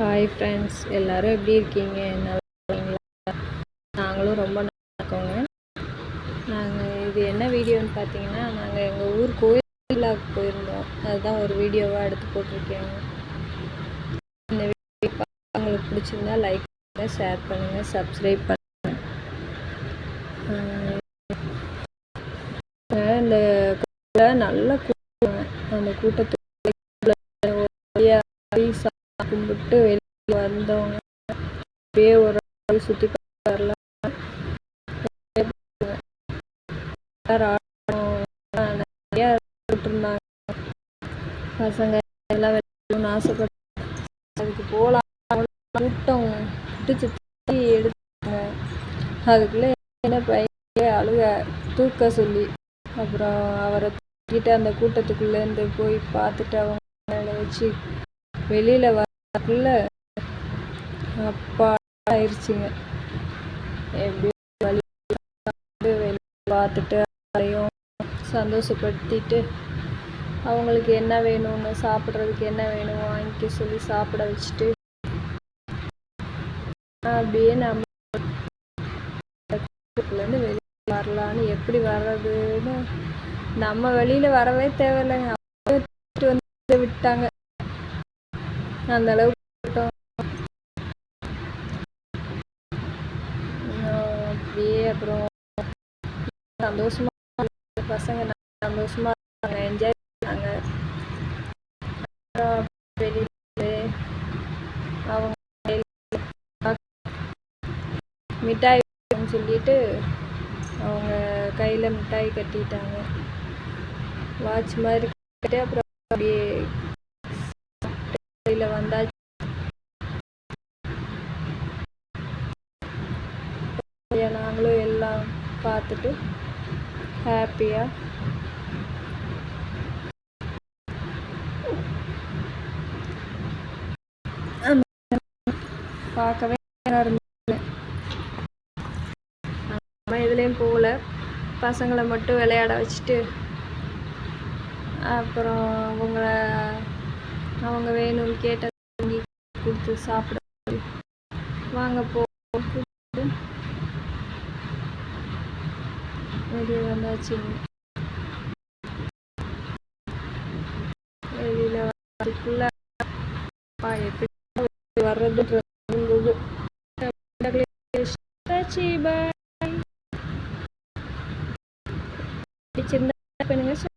Hi friends எல்லோரும் எப்படி இருக்கீங்க? நல்லா நாங்களும் ரொம்ப நல்லா இருக்கோங்க. நாங்கள் இது என்ன வீடியோன்னு பார்த்தீங்கன்னா நாங்கள் எங்கள் ஊர் கோயிலாவுக்கு போயிருந்தோம். அதுதான் ஒரு வீடியோவாக எடுத்து போட்டிருக்கேன் இந்த வீடியோ உங்களுக்கு பிடிச்சிருந்தா லைக் பண்ணுங்கள் ஷேர் பண்ணுங்கள் சப்ஸ்கிரைப் பண்ணுங்கள் இந்த நல்ல கூட்டம் அந்த கூட்டத்துக்கு கும்பிட்டு வெளியே வந்தவங்க அப்படியே ஒரு நாள் சுற்றி வரலாம் நிறையா விட்டுருந்தாங்க பசங்க எல்லாம் வெளியணும்னு ஆசைப்பட்டு அதுக்கு போகலாம் கூட்டம் சுற்றி எடுத்தாங்க. அதுக்குள்ளே என்ன பையன் அழுக தூக்க சொல்லி அப்புறம் அவரை தூக்கிட்டு அந்த கூட்டத்துக்குள்ளேருந்து போய் பார்த்துட்டு அவங்க வச்சு வெளியில் வ அதுக்குள்ள அப்பா ஆயிடுச்சுங்க எப்படி வெளியே பார்த்துட்டு அதையும் சந்தோஷப்படுத்திட்டு அவங்களுக்கு என்ன வேணும்னு சாப்பிட்றதுக்கு என்ன வேணும் வாங்கிக்க சொல்லி சாப்பிட வச்சுட்டு அப்படியே நம்ம வெளியே வரலான்னு எப்படி வர்றதுன்னு நம்ம வெளியில் வரவே தேவையில்லைங்க. வந்து விட்டாங்க. அந்த அளவுக்கு அப்படியே அப்புறம் சந்தோஷமாக பசங்க சந்தோஷமாக இருந்தாங்க என்ஜாய் பண்ணாங்க அவங்க மிட்டாய் சொல்லிட்டு அவங்க கையில் மிட்டாய் கட்டிட்டாங்க. வாட்ச் மாதிரி கட்டி அப்புறம் அப்படியே வெளியில் வந்தாச்சு நாங்களும் எல்லாம் பார்த்துட்டு ஹாப்பியாக பார்க்கவே நம்ம இதுலேயும் போகல. பசங்களை மட்டும் விளையாட வச்சுட்டு அப்புறம் அவங்கள அவங்க வேணும்னு கேட்ட கொடுத்து சாப்பிட வாங்க போ வெளியே வந்தாச்சுங்க வெளியில் வரதுக்குள்ள எப்படி வர்றது இருந்தது பிடிச்சிருந்தா பண்ணுங்க